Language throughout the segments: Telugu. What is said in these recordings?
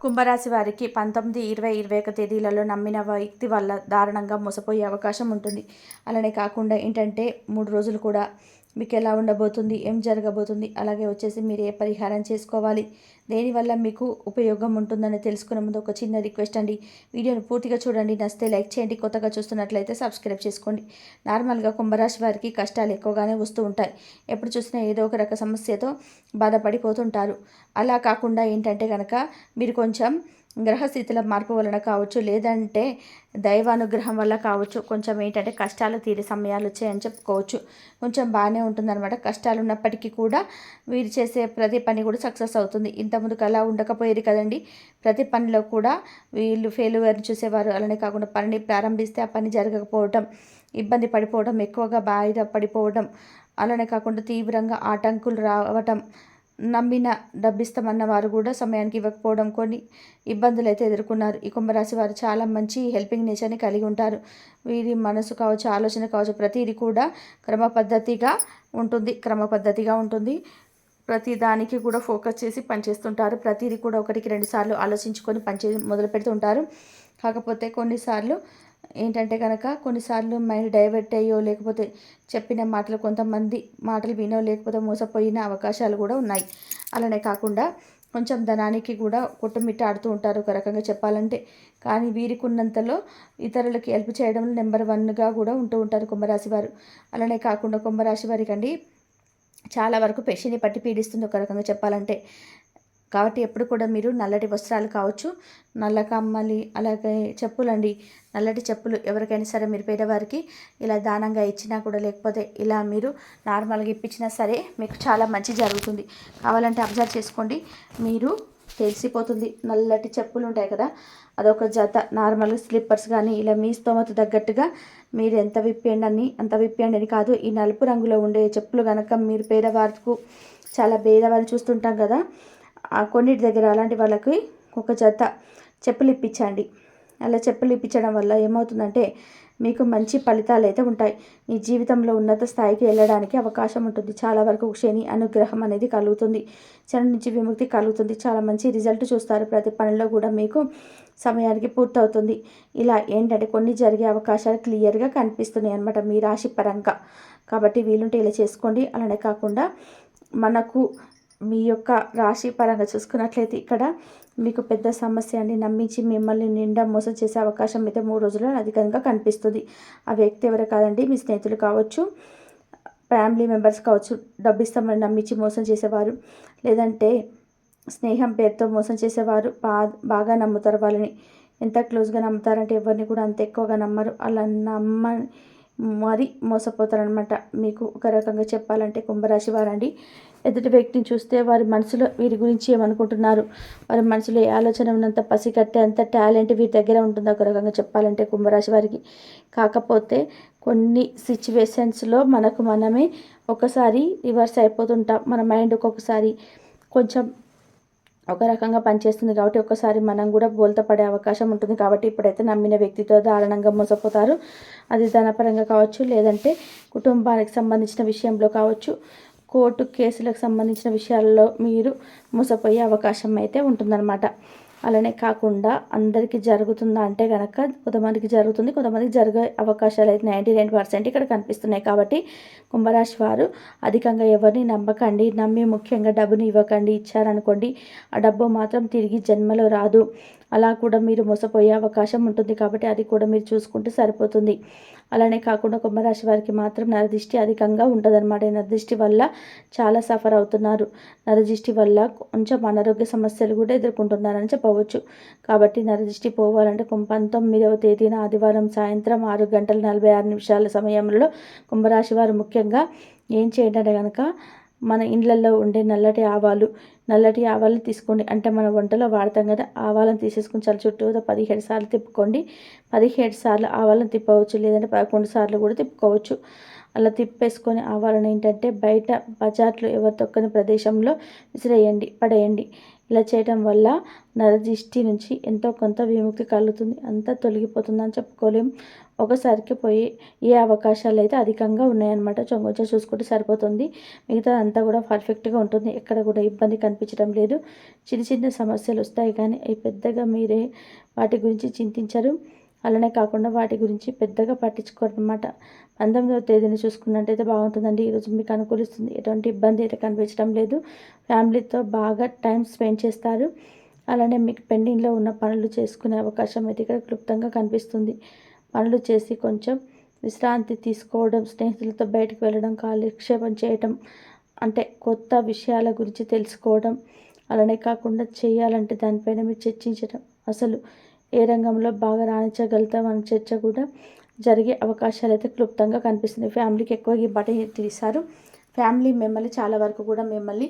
కుంభరాశి వారికి పంతొమ్మిది ఇరవై ఇరవై ఒక తేదీలలో నమ్మిన వ్యక్తి వల్ల దారుణంగా మోసపోయే అవకాశం ఉంటుంది. అలానే కాకుండా ఏంటంటే మూడు రోజులు కూడా మీకు ఎలా ఉండబోతుంది? ఏం జరగబోతుంది? అలాగే వచ్చేసి మీరు ఏ పరిహారం చేసుకోవాలి. దేనివల్ల మీకు ఉపయోగం ఉంటుందని తెలుసుకునే ముందు ఒక చిన్న రిక్వెస్ట్ అండి. వీడియోను పూర్తిగా చూడండి. నచ్చితే లైక్ చేయండి. కొత్తగా చూస్తున్నట్లయితే సబ్స్క్రైబ్ చేసుకోండి. నార్మల్గా కుంభరాశి వారికి కష్టాలు ఎక్కువగానే వస్తూ ఉంటాయి. ఎప్పుడు చూసినా ఏదో ఒక రక సమస్యతో బాధపడిపోతుంటారు. అలా కాకుండా ఏంటంటే కనుక మీరు కొంచెం గ్రహస్థితుల మార్పు వలన కావచ్చు లేదంటే దైవానుగ్రహం వల్ల కావచ్చు కొంచెం ఏంటంటే కష్టాలు తీరే సమయాలు వచ్చాయని చెప్పుకోవచ్చు. కొంచెం బాగానే ఉంటుందన్నమాట. కష్టాలు ఉన్నప్పటికీ కూడా వీరు చేసే ప్రతి పని కూడా సక్సెస్ అవుతుంది. ఇంతకుముందుకు అలా ఉండకపోయేది కదండి. ప్రతి పనిలో కూడా వీళ్ళు ఫెయిల్యూర్ని చూసేవారు. అలానే కాకుండా పనిని ప్రారంభిస్తే ఆ పని జరగకపోవటం ఇబ్బంది పడిపోవడం ఎక్కువగా బాధ పడిపోవడం అలానే కాకుండా తీవ్రంగా ఆటంకులు రావటం నమ్మిన డబ్బిస్తామన్న వారు కూడా సమయానికి ఇవ్వకపోవడం కొన్ని ఇబ్బందులు అయితే ఎదుర్కొన్నారు. ఈ కుంభరాశి వారు చాలా మంచి హెల్పింగ్ నేచర్ని కలిగి ఉంటారు. వీరి మనసు కావచ్చు ఆలోచన కావచ్చు ప్రతిదీ కూడా క్రమ పద్ధతిగా ఉంటుంది. క్రమ పద్ధతిగా ఉంటుంది. ప్రతి దానికి కూడా ఫోకస్ చేసి పనిచేస్తుంటారు ప్రతిదీ కూడా ఒకటికి రెండుసార్లు ఆలోచించుకొని పనిచే మొదలు పెడుతుంటారు కాకపోతే కొన్నిసార్లు ఏంటంటే కనుక కొన్నిసార్లు మైండ్ డైవర్ట్ అయ్యో లేకపోతే చెప్పిన మాటలు కొంతమంది మాటలు వినో లేకపోతే మోసపోయిన అవకాశాలు కూడా ఉన్నాయి. అలానే కాకుండా కొంచెం ధనానికి కూడా కొట్టుమిట్ట ఆడుతూ ఉంటారు ఒక రకంగా చెప్పాలంటే. కానీ వీరికి ఉన్నంతలో ఇతరులకి హెల్ప్ చేయడంలో నెంబర్ వన్గా కూడా ఉంటూ ఉంటారు కుంభరాశి వారు అలానే కాకుండా కుంభరాశి వారికి అండి చాలా వరకు పెషిని పట్టి పీడిస్తుంది ఒక రకంగా చెప్పాలంటే. కాబట్టి ఎప్పుడు కూడా మీరు నల్లటి వస్త్రాలు కావచ్చు నల్ల కమ్మలి అలాగే చెప్పులండి. నల్లటి చెప్పులు ఎవరికైనా సరే మీరు పేదవారికి ఇలా దానంగా ఇచ్చినా కూడా లేకపోతే ఇలా మీరు నార్మల్గా ఇప్పించినా సరే మీకు చాలా మంచి జరుగుతుంది. కావాలంటే అబ్జర్వ్ చేసుకోండి. మీరు తెలిసిపోతుంది. నల్లటి చెప్పులు ఉంటాయి కదా అదొక జత. నార్మల్ స్లిప్పర్స్ కానీ ఇలా మీ స్తోమత తగ్గట్టుగా మీరు ఎంత విప్పండి అని అంత విప్పండి అని కాదు. ఈ నలుపు రంగులో ఉండే చెప్పులు కనుక మీరు పేదవారికి చాలా పేదవారిని చూస్తుంటాం కదా కొన్నిటి దగ్గర అలాంటి వాళ్ళకి ఒక జత చెప్పులు ఇప్పించండి అలా చెప్పులు ఇప్పించడం వల్ల ఏమవుతుందంటే మీకు మంచి ఫలితాలు అయితే ఉంటాయి. మీ జీవితంలో ఉన్నత స్థాయికి వెళ్ళడానికి అవకాశం ఉంటుంది. చాలా వరకు శని అనుగ్రహం అనేది కలుగుతుంది. శని నుంచి విముక్తి కలుగుతుంది. చాలా మంచి రిజల్ట్ చూస్తారు. ప్రతి పనిలో కూడా మీకు సమయానికి పూర్తవుతుంది. ఇలా ఏంటంటే కొన్ని జరిగే అవకాశాలు క్లియర్గా కనిపిస్తున్నాయి అనమాట మీ రాశి పరంగా. కాబట్టి వీలుంటే ఇలా చేసుకోండి. అలానే కాకుండా మనకు మీ యొక్క రాశి పరంగా చూసుకున్నట్లయితే ఇక్కడ మీకు పెద్ద సమస్య అని నమ్మించి మిమ్మల్ని నిండా మోసం చేసే అవకాశం అయితే మూడు రోజుల్లో అధికంగా కనిపిస్తుంది. ఆ వ్యక్తి ఎవరు కాదండి? మీ స్నేహితులు కావచ్చు ఫ్యామిలీ మెంబర్స్ కావచ్చు డబ్బు ఇస్తామని నమ్మించి మోసం చేసేవారు లేదంటే స్నేహం పేరుతో మోసం చేసేవారు బా బాగా నమ్ముతారు వాళ్ళని. ఎంత క్లోజ్గా నమ్ముతారంటే ఎవరిని కూడా అంత ఎక్కువగా నమ్మరు. అలా నమ్మ మరి మోసపోతారనమాట మీకు ఒక రకంగా చెప్పాలంటే కుంభరాశి వారండి. ఎదుటి వ్యక్తిని చూస్తే వారి మనసులో వీరి గురించి ఏమనుకుంటున్నారు? వారి మనసులో ఏ ఆలోచన ఉన్నంత పసిగట్టే అంత టాలెంట్ వీరి దగ్గర ఉంటుంది? ఒక రకంగా చెప్పాలంటే కుంభరాశి వారికి. కాకపోతే కొన్ని సిచ్యువేషన్స్లో మనకు మనమే ఒకసారి రివర్స్ అయిపోతుంటాం. మన మైండ్ ఒక్కొక్కసారి కొంచెం ఒక రకంగా పనిచేస్తుంది కాబట్టి ఒకసారి మనం కూడా బోల్త పడే అవకాశం ఉంటుంది కాబట్టి ఇప్పుడైతే నమ్మిన వ్యక్తితో దారుణంగా మోసపోతారు. అది ధనపరంగా కావచ్చు లేదంటే కుటుంబానికి సంబంధించిన విషయంలో కావచ్చు కోర్టు కేసులకు సంబంధించిన విషయాల్లో మీరు మోసపోయే అవకాశం అయితే ఉంటుందన్నమాట. అలానే కాకుండా అందరికీ జరుగుతుందా అంటే కనుక కొంతమందికి జరుగుతుంది కొంతమందికి జరిగే అవకాశాలు అయితే నైంటీ నైన్ పర్సెంట్ ఇక్కడ కనిపిస్తున్నాయి. కాబట్టి కుంభరాశి వారు అధికంగా ఎవరిని నమ్మకండి నమ్మి ముఖ్యంగా డబ్బుని ఇవ్వకండి ఇచ్చారనుకోండి ఆ డబ్బు మాత్రం తిరిగి జన్మలో రాదు. అలా కూడా మీరు మోసపోయే అవకాశం ఉంటుంది కాబట్టి అది కూడా మీరు చూసుకుంటే సరిపోతుంది. అలానే కాకుండా కుంభరాశి వారికి మాత్రం నరదిష్టి అధికంగా ఉంటుందన్నమాట. నరదిష్టి వల్ల చాలా సఫర్ అవుతున్నారు. నరదిష్టి వల్ల కొంచెం అనారోగ్య సమస్యలు కూడా ఎదుర్కొంటున్నారని చెప్పవచ్చు. కాబట్టి నరదిష్టి పోవాలంటే పంతొమ్మిదవ తేదీన ఆదివారం సాయంత్రం ఆరు గంటల నలభై ఆరు నిమిషాల సమయంలో కుంభరాశి వారు ముఖ్యంగా ఏం చేయాలంటే కనుక మన ఇండ్లల్లో ఉండే నల్లటి ఆవాలు నల్లటి ఆవాలను తీసుకోండి. అంటే మన వంటలో వాడతాం కదా ఆవాలను తీసేసుకుని చాలా చుట్టూ పదిహేడు సార్లు తిప్పుకోండి. పదిహేడు సార్లు ఆవాలను తిప్పవచ్చు లేదంటే పదకొండు సార్లు కూడా తిప్పుకోవచ్చు. అలా తిప్పేసుకొని ఆవాలను ఏంటంటే బయట బజార్లో ఎవరు తొక్కని ప్రదేశంలో విసిరేయండి పడేయండి. ఇలా చేయడం వల్ల నరదిష్టి నుంచి ఎంతో కొంత విముక్తి కలుగుతుంది. అంతా తొలగిపోతుందని చెప్పుకోలేం. ఒకసారికి పోయి ఏ అవకాశాలు అయితే అధికంగా ఉన్నాయన్నమాట కొంచెం చూసుకుంటే సరిపోతుంది. మిగతా అంతా కూడా పర్ఫెక్ట్గా ఉంటుంది. ఎక్కడ కూడా ఇబ్బంది కనిపించడం లేదు. చిన్న చిన్న సమస్యలు వస్తాయి కానీ అవి పెద్దగా మీరే వాటి గురించి చింతించరు. అలానే కాకుండా వాటి గురించి పెద్దగా పట్టించుకోరనమాట పంతొమ్మిదవ తేదీని చూసుకున్నట్టయితే బాగుంటుందండి. ఈరోజు మీకు అనుకూలిస్తుంది. ఎటువంటి ఇబ్బంది అయితే కనిపించడం లేదు. ఫ్యామిలీతో బాగా టైం స్పెండ్ చేస్తారు. అలానే మీకు పెండింగ్లో ఉన్న పనులు చేసుకునే అవకాశం అయితే ఇక్కడ క్లుప్తంగా కనిపిస్తుంది. పనులు చేసి కొంచెం విశ్రాంతి తీసుకోవడం స్నేహితులతో బయటకు వెళ్ళడం కాలక్షేపం చేయటం అంటే కొత్త విషయాల గురించి తెలుసుకోవడం అలానే కాకుండా చేయాలంటే దానిపైన మీరు చర్చించడం అసలు ఏ రంగంలో బాగా రాణించగలుగుతాం అనే చర్చ కూడా జరిగే అవకాశాలు అయితే క్లుప్తంగా కనిపిస్తుంది ఫ్యామిలీకి ఎక్కువ ఈ బట తీశారు. ఫ్యామిలీ మిమ్మల్ని చాలా వరకు కూడా మిమ్మల్ని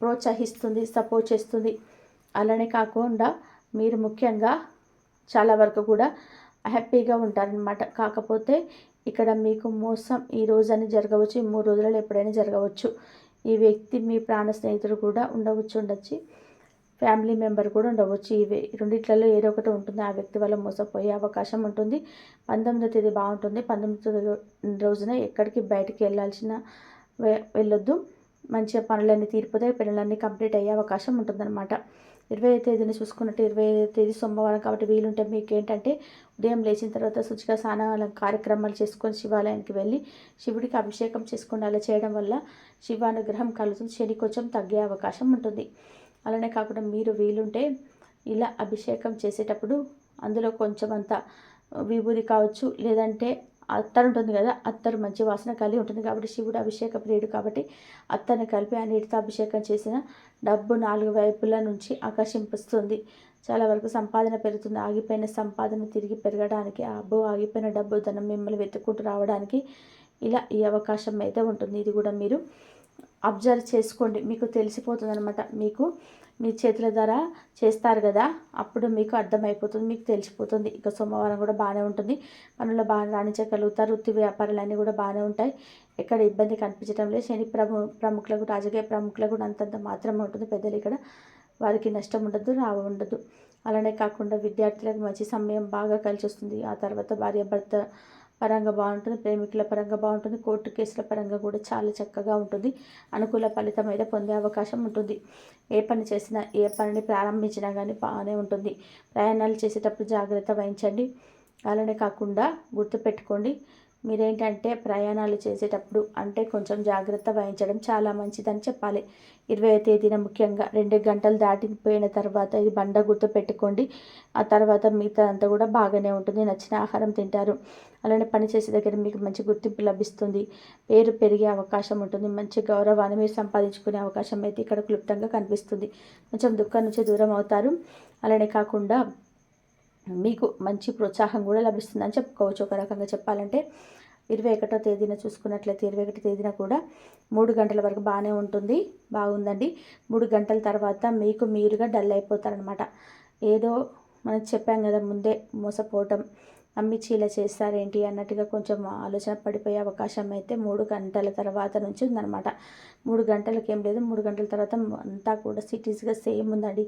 ప్రోత్సహిస్తుంది సపోర్ట్ చేస్తుంది. అలానే కాకుండా మీరు ముఖ్యంగా చాలా వరకు కూడా హ్యాపీగా ఉంటారనమాట కాకపోతే ఇక్కడ మీకు మోసం ఈ రోజని జరగవచ్చు ఈ మూడు రోజులలో ఎప్పుడైనా జరగవచ్చు. ఈ వ్యక్తి మీ ప్రాణ స్నేహితుడు కూడా ఉండవచ్చు ఉండొచ్చు. ఫ్యామిలీ మెంబర్ కూడా ఉండవచ్చు. ఇవి రెండిట్లలో ఏదో ఒకటి ఉంటుంది. ఆ వ్యక్తి వల్ల మోసపోయే అవకాశం ఉంటుంది. పంతొమ్మిదో తేదీ బాగుంటుంది. పంతొమ్మిదో రోజున ఎక్కడికి బయటికి వెళ్ళాల్సిన వెళ్ళొద్దు. మంచిగా పనులన్నీ తీరిపోతాయి. పిల్లలన్నీ కంప్లీట్ అయ్యే అవకాశం ఉంటుందన్నమాట. ఇరవై తేదీని చూసుకున్నట్టు ఇరవై తేదీ సోమవారం కాబట్టి వీలుంటే మీకు ఏంటంటే ఉదయం లేచిన తర్వాత శుచిగా స్నానాల కార్యక్రమాలు చేసుకొని శివాలయానికి వెళ్ళి శివుడికి అభిషేకం చేసుకుని అలా చేయడం వల్ల శివానుగ్రహం కలుగుతుంది. శని కొంచెం తగ్గే అవకాశం ఉంటుంది. అలానే కాకుండా మీరు వీలుంటే ఇలా అభిషేకం చేసేటప్పుడు అందులో కొంచెం అంత విభూది కావచ్చు లేదంటే అత్తరు ఉంటుంది కదా అత్తరు మంచి వాసన కలిగి ఉంటుంది కాబట్టి శివుడు అభిషేక ప్రియుడు కాబట్టి అత్తని కలిపి ఆ నీటితో అభిషేకం చేసిన డబ్బు నాలుగు వైపుల నుంచి ఆకర్షింపిస్తుంది. చాలా వరకు సంపాదన పెరుగుతుంది. ఆగిపోయిన సంపాదన తిరిగి పెరగడానికి అబ్బో అబ్బు ఆగిపోయిన డబ్బు ధనం మిమ్మల్ని వెతుక్కుంటూ రావడానికి ఇలా ఈ అవకాశం అయితే ఉంటుంది. ఇది కూడా మీరు అబ్జర్వ్ చేసుకోండి. మీకు తెలిసిపోతుంది అనమాట మీకు మీ చేతుల ద్వారా చేస్తారు కదా అప్పుడు మీకు అర్థమైపోతుంది మీకు తెలిసిపోతుంది. ఇక సోమవారం కూడా బాగానే ఉంటుంది. పనులు బాగా రాణించగలుగుతారు. వృత్తి వ్యాపారాలన్నీ కూడా బాగానే ఉంటాయి. ఎక్కడ ఇబ్బంది కనిపించడం లేదు. శని ప్రము ప్రముఖులకు రాజకీయ ప్రముఖులకు కూడా అంతంత మాత్రమే ఉంటుంది. పెద్దలు ఇక్కడ వారికి నష్టం ఉండదు రావ ఉండదు. అలానే కాకుండా విద్యార్థులకు మంచి సమయం బాగా కలిసి వస్తుంది ఆ తర్వాత భార్య భర్త పరంగా బాగుంటుంది. ప్రేమికుల పరంగా బాగుంటుంది. కోర్టు కేసుల పరంగా కూడా చాలా చక్కగా ఉంటుంది. అనుకూల ఫలితం అయితే పొందే అవకాశం ఉంటుంది. ఏ పని చేసినా ఏ పనిని ప్రారంభించినా కానీ బాగానే ఉంటుంది. ప్రయాణాలు చేసేటప్పుడు జాగ్రత్త వహించండి. అలానే కాకుండా గుర్తుపెట్టుకోండి మీరేంటంటే ప్రయాణాలు చేసేటప్పుడు అంటే కొంచెం జాగ్రత్త వహించడం చాలా మంచిదని చెప్పాలి. ఇరవై తేదీన ముఖ్యంగా రెండు గంటలు దాటిపోయిన తర్వాత ఇది బండ గుర్తు పెట్టుకోండి ఆ తర్వాత మిగతా అంతా కూడా బాగానే ఉంటుంది. నచ్చిన ఆహారం తింటారు. అలానే పని చేసే దగ్గర మీకు మంచి గుర్తింపు లభిస్తుంది. పేరు పెరిగే అవకాశం ఉంటుంది. మంచి గౌరవాన్ని మీరు సంపాదించుకునే అవకాశం అయితే ఇక్కడ క్లుప్తంగా కనిపిస్తుంది. కొంచెం దుఃఖం నుంచి దూరం అవుతారు. అలానే కాకుండా మీకు మంచి ప్రోత్సాహం కూడా లభిస్తుందని చెప్పుకోవచ్చు. ఒక రకంగా చెప్పాలంటే ఇరవై ఒకటో తేదీన చూసుకున్నట్లయితే ఇరవై ఒకటో తేదీన కూడా మూడు గంటల వరకు బాగానే ఉంటుంది. బాగుందండి. మూడు గంటల తర్వాత మీకు మీరుగా డల్ అయిపోతారనమాట ఏదో మనం చెప్పాం కదా ముందే మోసపోవటం అమ్మి చీల చేస్తారేంటి అన్నట్టుగా కొంచెం ఆలోచన పడిపోయే అవకాశం అయితే మూడు గంటల తర్వాత నుంచి ఉందన్నమాట. మూడు గంటలకు ఏం లేదు. మూడు గంటల తర్వాత అంతా కూడా సిటీస్గా సేమ్ ఉందండి.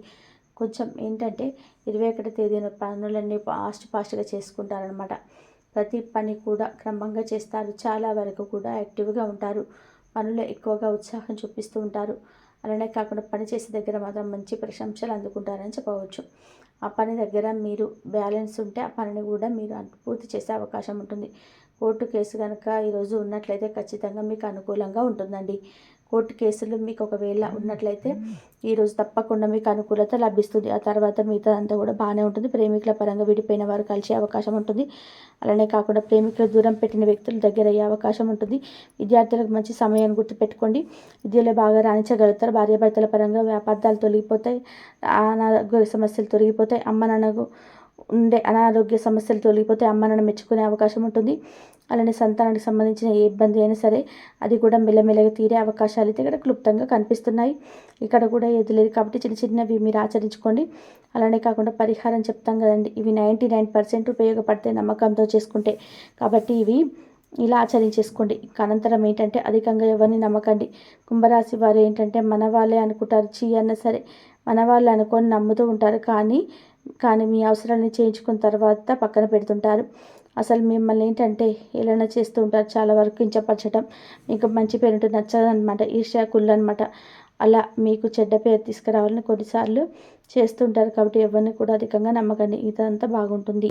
కొంచెం ఏంటంటే ఇరవై ఒకటి తేదీన పనులన్నీ ఫాస్ట్ ఫాస్ట్గా చేసుకుంటారనమాట ప్రతి పని కూడా క్రమంగా చేస్తారు. చాలా వరకు కూడా యాక్టివ్గా ఉంటారు. పనులు ఎక్కువగా ఉత్సాహం చూపిస్తూ ఉంటారు. అలానే కాకుండా పని చేసే దగ్గర మాత్రం మంచి ప్రశంసలు అందుకుంటారని చెప్పవచ్చు. ఆ పని దగ్గర మీరు బ్యాలెన్స్ ఉంటే ఆ పనిని కూడా మీరు పూర్తి చేసే అవకాశం ఉంటుంది. కోర్టు కేసు కనుక ఈరోజు ఉన్నట్లయితే ఖచ్చితంగా మీకు అనుకూలంగా ఉంటుందండి. కోర్టు కేసులు మీకు ఒకవేళ ఉన్నట్లయితే ఈరోజు తప్పకుండా మీకు అనుకూలత లభిస్తుంది. ఆ తర్వాత మిగతా అంతా కూడా బాగానే ఉంటుంది. ప్రేమికుల పరంగా విడిపోయిన వారు కలిసే అవకాశం ఉంటుంది. అలానే కాకుండా ప్రేమికుల దూరం పెట్టిన వ్యక్తుల దగ్గర అయ్యే అవకాశం ఉంటుంది. విద్యార్థులకు మంచి సమయాన్ని గుర్తుపెట్టుకోండి. విద్యలో బాగా రాణించగలుగుతారు. భార్యాభర్తల పరంగా వ్యాపారాలు తొలగిపోతాయి. అనారోగ్య సమస్యలు తొలగిపోతాయి. అమ్మ నాన్నకు ఉండే అనారోగ్య సమస్యలు తొలగిపోతే అమ్మనని మెచ్చుకునే అవకాశం ఉంటుంది. అలానే సంతానానికి సంబంధించిన ఏ ఇబ్బంది అయినా సరే అది కూడా మెల్లమెల్లగా తీరే అవకాశాలు అయితే ఇక్కడ క్లుప్తంగా కనిపిస్తున్నాయి. ఇక్కడ కూడా ఏది లేదు కాబట్టి చిన్న చిన్నవి మీరు ఆచరించుకోండి. అలానే కాకుండా పరిహారం చెప్తాం కదండి. ఇవి నైంటీ నైన్ పర్సెంట్ ఉపయోగపడతాయి నమ్మకంతో చేసుకుంటే. కాబట్టి ఇవి ఇలా ఆచరించేసుకోండి. అనంతరం ఏంటంటే అధికంగా ఎవరిని నమ్మకండి. కుంభరాశి వారు ఏంటంటే మన వాళ్ళే అనుకుంటారు. చీ అన్న సరే మన వాళ్ళు అనుకొని నమ్ముతూ ఉంటారు. కానీ కానీ మీ అవసరాన్ని చేయించుకున్న తర్వాత పక్కన పెడుతుంటారు. అసలు మిమ్మల్ని ఏంటంటే ఏలైనా చేస్తూ ఉంటారు. చాలా వరకు కించపరచడం మీకు మంచి పేరు ఉంటుంది నచ్చదనమాట. ఈర్ష్యా కుళ్ళు అనమాట అలా మీకు చెడ్డ పేరు తీసుకురావాలని కొన్నిసార్లు చేస్తుంటారు కాబట్టి ఎవరిని కూడా అధికంగా నమ్మకండి. ఇదంతా బాగుంటుంది.